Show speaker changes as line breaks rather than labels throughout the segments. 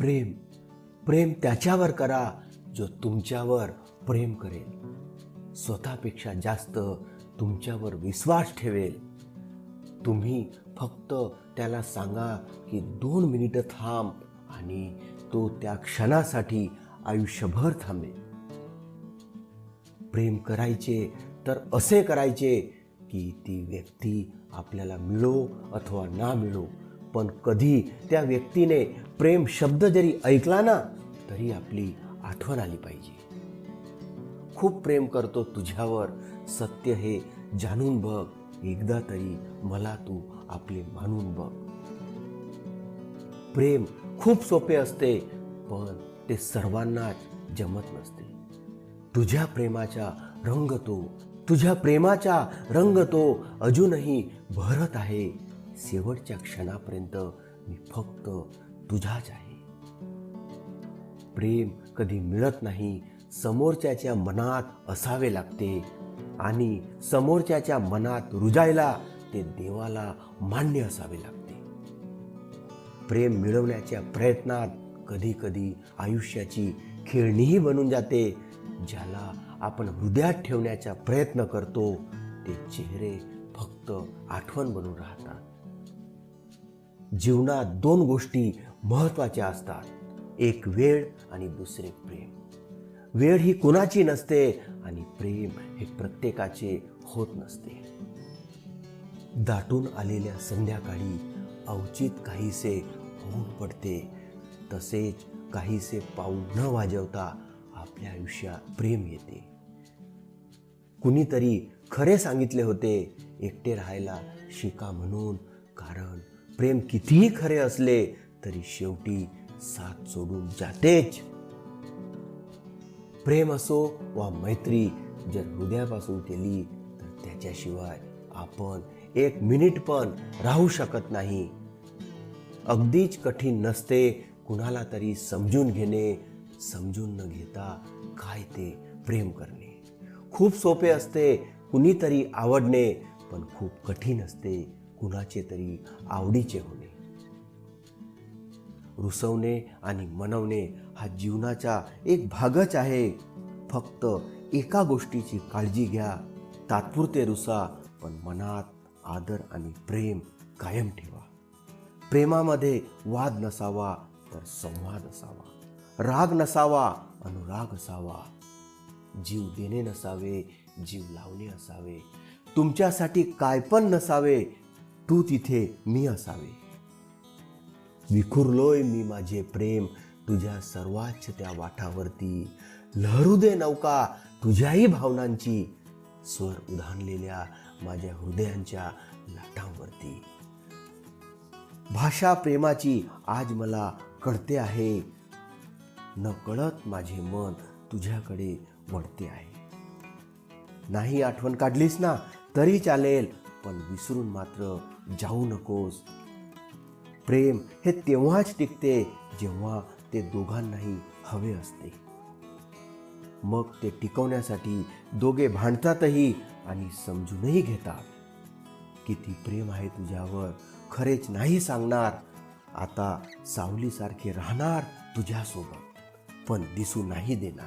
प्रेम. प्रेम त्याच्यावर करा जो तुमच्यावर प्रेम करेल. स्वतःपेक्षा जास्त तुमच्यावर विश्वास ठेवेल. तुम्ही फक्त त्याला सांगा की दोन मिनिटं थांब आणि तो त्या क्षणासाठी आयुष्यभर थांबेल. प्रेम करायचे तर असे करायचे की ती व्यक्ती आपल्याला मिळो अथवा ना मिळो. पण कधी त्या व्यक्तीने प्रेम शब्द जरी ऐकला ना तरी आपली आठवण आली पाहिजे. खूप प्रेम करतो तुझ्यावर सत्य हे जाणून बघ. एकदा तरी मला तू आपले मानून बघ. प्रेम खूप सोपे असते पण ते सर्वांनाच जमत नसते. तुझ्या प्रेमाचा रंग तो तुझ्या प्रेमाचा रंग तो अजूनही भरत आहे. शेवटच्या क्षणापर्यंत मी फक्त तुझाच आहे. प्रेम कधी मिळत नाही समोरच्याच्या मनात असावे लागते आणि समोरच्याच्या मनात रुजायला ते देवाला मान्य असावे लागते. प्रेम मिळवण्याच्या प्रयत्नात कधी कधी आयुष्याची खेळणीही बनून जाते ज्याला आपण हृदयात ठेवण्याचा प्रयत्न करतो ते चेहरे फक्त आठवण बनून राहतात. जीवनात दोन गोष्टी महत्त्वाच्या असतात. एक वेळ आणि दुसरे प्रेम. वेळ ही कुणाची नसते आणि प्रेम हे प्रत्येकाचे होत नसते. दाटून आलेल्या संध्याकाळी अवचित काहीसे होऊन पडते. तसेच काहीसे पाऊल न वाजवता आपल्या आयुष्यात प्रेम येते. कुणीतरी खरे सांगितले होते एकटे राहायला शिका म्हणून कारण प्रेम कितीही खरे असले तरी शेवटी साथ सोडून जातेच. प्रेम असो वा मैत्री जर हृदयापासून केली तर त्याच्याशिवाय आपण एक मिनिट पण राहू शकत नाही. अगदीच कठीण नसते कुणाला तरी समजून घेणे समजून न घेता काय ते प्रेम करणे. खूप सोपे असते कुणीतरी आवडणे पण खूप कठीण असते कुणाचे तरी आवडीचे होणे. रुसवणे आणि मनवणे हा जीवनाचा एक भागच आहे. फक्त एका गोष्टीची काळजी घ्या. तात्पुरते रुसा पण मनात आदर आणि प्रेम कायम ठेवा. प्रेमामध्ये वाद नसावा तर संवाद असावा. राग नसावा अनुराग असावा. जीव देणे नसावे जीव लावणे असावे. तुमच्यासाठी काय पण नसावे तू तिथे मी असावे. विखुरलोय मी माझे प्रेम तुझ्या सर्वाच त्या वाटावरती. लहरू दे नौका तुझ्याही भावनांची. स्वर उधाणलेल्या माझ्या हृदयांच्या लाटांवरती. भाषा प्रेमाची आज मला कळते आहे. न कळत माझे मन तुझ्याकडे वळते आहे. नाही आठवण काढलीस ना तरी चालेल. पण विसरून मात्र जाऊ नकोस. प्रेम हे तेव्हाच टिकते जेव्हा ते दोघांनाही हवे असते. मग ते टिकवण्यासाठी दोघे भांडतातही आणि समजूनही घेतात. किती प्रेम आहे तुझ्यावर खरेच नाही सांगणार. आता सावलीसारखे राहणार तुझ्यासोबत पण दिसू नाही देणार.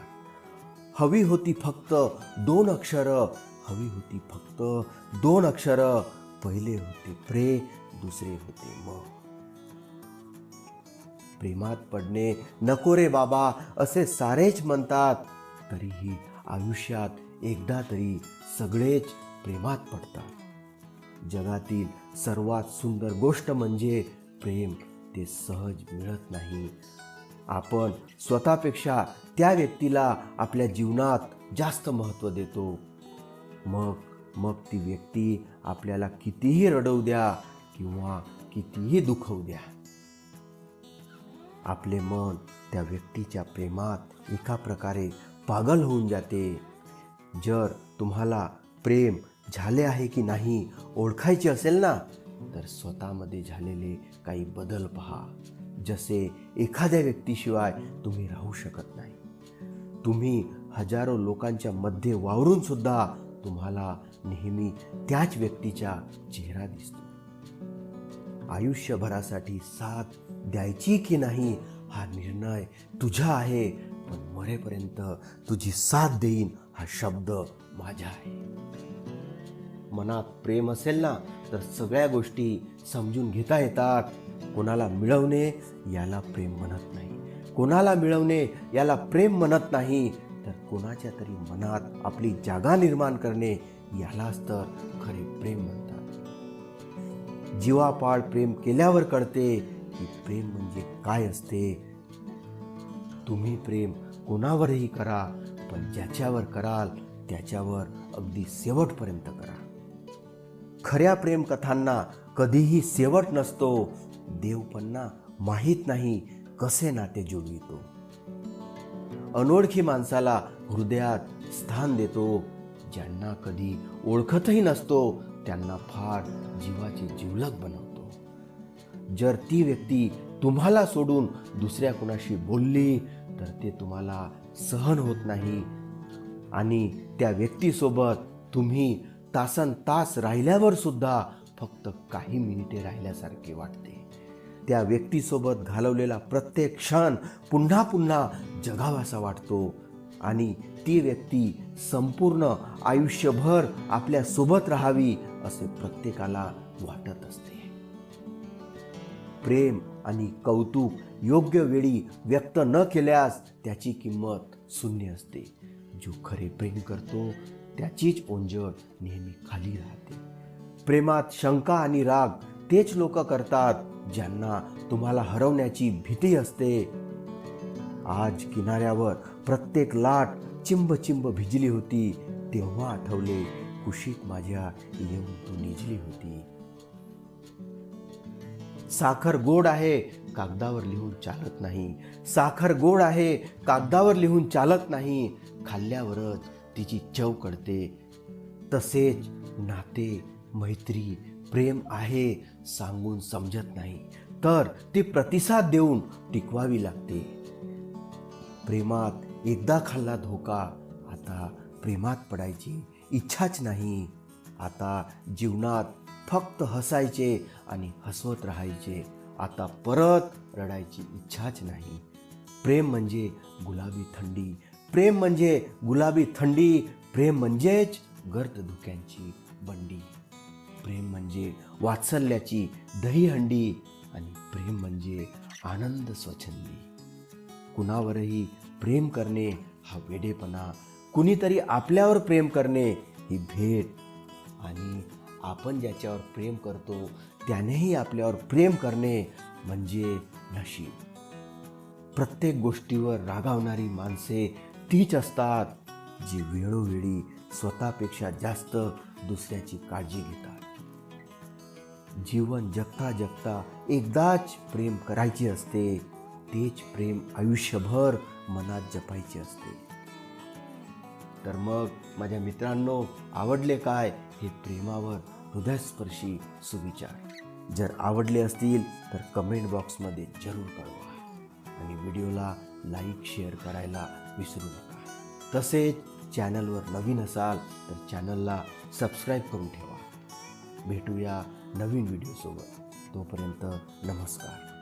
हवी होती फक्त दोन अक्षरं हवी होती फक्त. दोन अक्षर. पहिले होते प्रे दुसरे होते मग प्रेमात पडणे नको रे बाबा असे सारेच म्हणतात. तरीही आयुष्यात एकदा तरी सगळेच प्रेमात पडतात. जगातील सर्वात सुंदर गोष्ट म्हणजे प्रेम. ते सहज मिळत नाही. आपण स्वतःपेक्षा त्या व्यक्तीला आपल्या जीवनात जास्त महत्त्व देतो. मग मग ती व्यक्ती आपल्याला कितीही रडवू द्या किंवा कितीही दुखवू द्या. आपले मन त्या व्यक्तीच्या प्रेमात एका प्रकारे पागल होऊन जाते. जर तुम्हाला प्रेम झाले आहे की नाही ओळखायचे असेल ना तर स्वतःमध्ये झालेले काही बदल पहा. जसे एखाद्या व्यक्तीशिवाय तुम्ही राहू शकत नाही. तुम्ही हजारो लोकांच्या मध्ये वावरून सुद्धा तुम्हाला नेहमी त्याच व्यक्तीचा चेहरा दिसतो. आयुष्यभरासाठी साथ द्यायची की नाही हा निर्णय तुझा आहे पण मरेपर्यंत तुझी साथ देईन हा शब्द माझा आहे. मनात प्रेम असेल ना तर सगळ्या गोष्टी समजून घेता येतात. कोणाला मिळवणे याला प्रेम म्हणत नाही. कोणाला मिळवणे याला प्रेम म्हणत नाही. तर कोणाच्या तरी मनात आपली जागा निर्माण करणे यालाच तर खरे प्रेम म्हणतात. जीवापाड प्रेम केल्यावर कळते की प्रेम म्हणजे काय असते. तुम्ही प्रेम कोणावरही करा पण ज्याच्यावर कराल त्याच्यावर अगदी शेवटपर्यंत करा. खऱ्या प्रेम कथांना कधीही शेवट नसतो. देव पन्ना माहीत नाही कसे नाते जुळवितो अनोळखी माणसाला हृदयात स्थान देतो. ज्यांना कधी ओळखतही नसतो त्यांना फार जीवाचे जिवलग बनवतो. जर ती व्यक्ती तुम्हाला सोडून दुसऱ्या कुणाशी बोलली तर ते तुम्हाला सहन होत नाही. आणि त्या व्यक्तीसोबत तुम्ही तासन तास राहिल्यावर सुद्धा फक्त काही मिनिटे राहिल्यासारखे वाटते. त्या व्यक्तीसोबत घालवलेला प्रत्येक क्षण पुन्हा पुन्हा जगावासा वाटतो. आणि ती व्यक्ती संपूर्ण आयुष्यभर आपल्यासोबत राहावी असे प्रत्येकाला वाटत असते. प्रेम आणि कौतुक योग्य वेळी व्यक्त न केल्यास त्याची किंमत शून्य असते. जो खरे प्रेम करतो त्याचीच ओंजळ नेहमी खाली राहते. प्रेमात शंका आणि राग तेच लोक करतात ज्यांना तुम्हाला हरवण्याची भीती असते आज किनाऱ्यावर प्रत्येक लाट चिंब चिंब भिजली होती. तेव्हा आठवले कुशीत माझ्या येऊन तू निजली होती. साखर गोड आहे कागदावर लिहून चालत नाही. साखर गोड आहे कागदावर लिहून चालत नाही. खाल्ल्यावरच तिची चव कळते. तसेच नाते मैत्री प्रेम आहे सांगून समजत नाही. तर ती प्रतिसाद देऊन टिकवावी लागते. प्रेमात एकदा खाल्ला धोका आता प्रेमात पडायची इच्छाच नाही. आता जीवनात फक्त हसायचे आणि हसवत राहायचे आता परत रडायची इच्छाच नाही. प्रेम म्हणजे गुलाबी थंडी प्रेम म्हणजे गुलाबी थंडी प्रेम म्हणजेच गर्द धुक्यांची बंडी. प्रेम म्हणजे वात्सल्याची दहीहंडी आणि प्रेम म्हणजे आनंद स्वच्छंदी. कुणावरही प्रेम करणे हा वेडेपणा कुणीतरी आपल्यावर प्रेम करणे ही भेट. आणि आपण ज्याच्यावर प्रेम करतो त्यानेही आपल्यावर प्रेम करणे म्हणजे नशीब. प्रत्येक गोष्टीवर रागावणारी माणसे तीच असतात जी वेळोवेळी स्वतःपेक्षा जास्त दुसऱ्याची काळजी घेतात. जीवन जगता जगता एकदाच प्रेम करायचे असते तेच प्रेम आयुष्यभर मनात जपायचे असते. तर मग माझ्या मित्रांनो आवडले काय हे प्रेमावर हृदयस्पर्शी सुविचार. जर आवडले असतील तर कमेंट बॉक्समध्ये जरूर कळवा. आणि व्हिडिओला लाईक शेअर करायला विसरू नका. तसेच चॅनलवर नवीन असाल तर चॅनलला सबस्क्राईब करून ठेवा. भेटूया नवीन व्हिडिओसोबत. तोपर्यंत नमस्कार.